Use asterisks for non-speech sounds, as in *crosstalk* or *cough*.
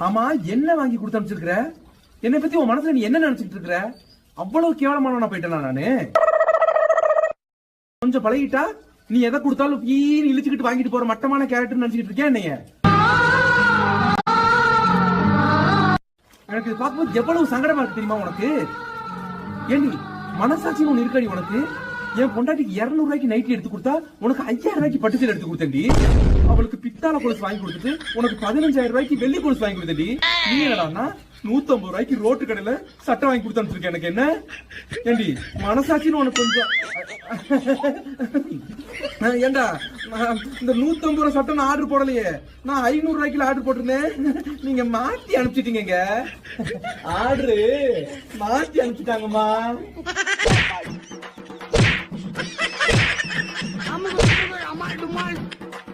ஆமா என்ன வாங்கி கொடுத்து அனுப்பிச்சிருக்கிற? என்னை பத்தி உன் மனசுல நீ என்ன நினைச்சிட்டு இருக்கிற? அவ்வளவு கேவலமானவனா போயிட்டேனா நானு? கொஞ்சம் பழகிட்டா நீ எதை கொடுத்தாலும் ஈன்னு இழுச்சுக்கிட்டு வாங்கிட்டு போற மட்டமான கேரக்டர் நினைச்சிட்டு இருக்கேன் என்னைய? எனக்கு இது பார்க்கும்போது எவ்வளவு சங்கடமா இருக்கு தெரியுமா உனக்கு? ஏண்டி மனசாட்சின்னு ஒண்ணு இருக்காடி உனக்கு? என் பொண்டாட்டிக்கு 200 ரூபாய்க்கு நைட்டி எடுத்து கொடுத்தா உனக்கு ஐயாயிரம் ரூபாய்க்கு பட்டு சேலை எடுத்து கொடுத்தேன்டி. அவளுக்கு பித்தாள கொலுசு வாங்கி கொடுத்துட்டு உனக்கு பதினஞ்சாயிரம் ரூபாய்க்கு வெள்ளி கொலுசு வாங்கி கொடுத்தேன்டி. நீ என்னடான்னா நூத்தம்பது ரூபாய்க்கு ரோட்டு கடையில சட்டை வாங்கி கொடுத்து அனுப்பிச்சிருக்கேன் எனக்கு என்ன? ஏண்டி மனசாட்சின்னு உனக்கு கொஞ்சம் ஏண்டா இந்த நூத்தம்பது ரூபாய் சட்டை நான் ஆர்டர் போடலையே. நான் ஐநூறு ரூபாய்க்கு ஆர்டர் போட்டிருந்தேன். நீங்க மாத்தி அனுப்பிச்சிட்டீங்க ஆர்டரு *laughs* மாத்தி அனுப்பிச்சிட்டாங்கம்மா. my